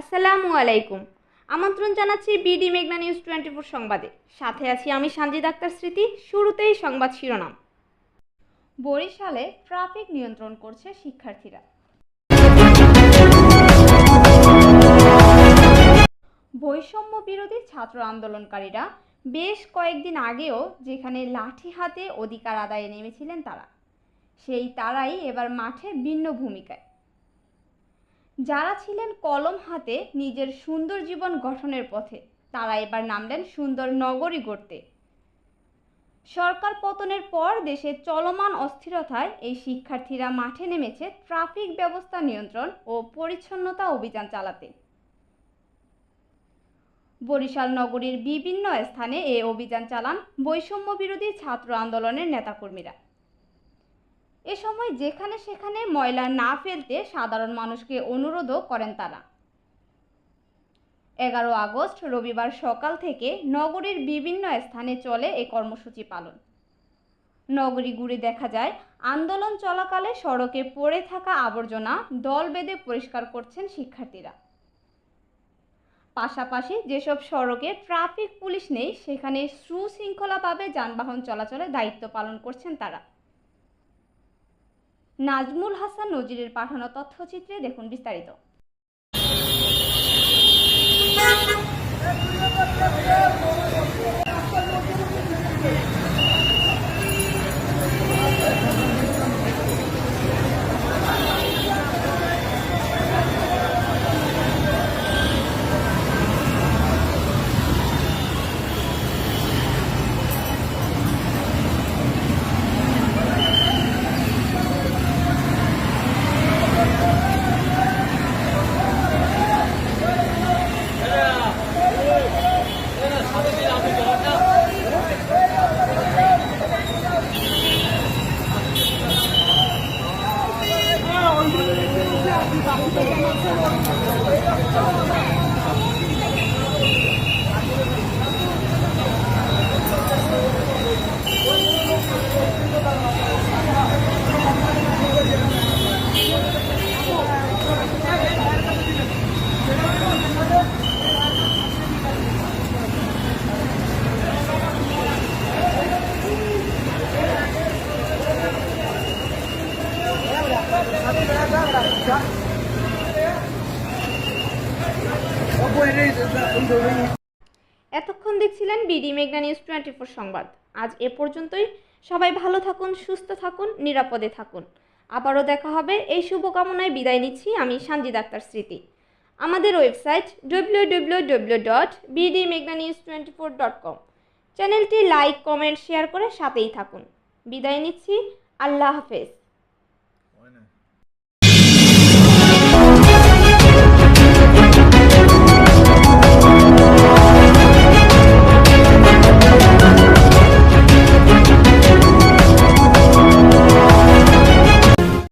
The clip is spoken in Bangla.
আসসালামু আলাইকুম। আমন্ত্রণ জানাচ্ছি বিডি মেঘনা নিউজ টোয়েন্টি ফোর সংবাদে। সাথে আছি আমি সানজিদ আক্তার স্মৃতি, শুরুতেই সংবাদ শিরোনাম। বরিশালে ট্রাফিক নিয়ন্ত্রণ করছে শিক্ষার্থীরা। বৈষম্য বিরোধী ছাত্র আন্দোলনকারীরা বেশ কয়েকদিন আগেও যেখানে লাঠি হাতে অধিকার আদায়ে নেমেছিলেন তারা। সেই তারাই এবার মাঠে ভিন্ন ভূমিকায়। যারা ছিলেন কলম হাতে নিজের সুন্দর জীবন গঠনের পথে, তারা এবার নামলেন সুন্দর নগরী গড়তে। সরকার পতনের পর দেশে চলমান অস্থিরতায় এই শিক্ষার্থীরা মাঠে নেমেছে ট্রাফিক ব্যবস্থা নিয়ন্ত্রণ ও পরিচ্ছন্নতা অভিযান চালাতে। বরিশাল নগরীর বিভিন্ন স্থানে এ অভিযান চালান বৈষম্য বিরোধী ছাত্র আন্দোলনের নেতাকর্মীরা। এ সময় যেখানে সেখানে ময়লা না ফেলতে সাধারণ মানুষকে অনুরোধও করেন তারা। এগারো আগস্ট, রবিবার সকাল থেকে নগরীর বিভিন্ন স্থানে চলে এই কর্মসূচি পালন। নগরী ঘুরে দেখা যায়, আন্দোলন চলাকালে সড়কে পড়ে থাকা আবর্জনা দল বেঁধে পরিষ্কার করছেন শিক্ষার্থীরা। পাশাপাশি যেসব সড়কে ট্রাফিক পুলিশ নেই, সেখানে সুশৃঙ্খলাভাবে যানবাহন চলাচলে দায়িত্ব পালন করছেন তারা। নাজমুল হাসান নজিরের পাঠানো তথ্যচিত্রে দেখুন বিস্তারিত। এতক্ষণ দেখছিলেন বিডি মেঘনা নিউজ টোয়েন্টি ফোর সংবাদ। আজ এ পর্যন্তই। সবাই ভালো থাকুন, সুস্থ থাকুন, নিরাপদে থাকুন। আবারও দেখা হবে এই শুভকামনায় বিদায় নিচ্ছি আমি সানজিদ আক্তার স্মৃতি। আমাদের website W W W dot BD মেঘনা news twenty four dot com চ্যানেলটি লাইক, কমেন্ট, শেয়ার করে সাথেই থাকুন। বিদায় নিচ্ছি। আল্লাহ হাফেজ।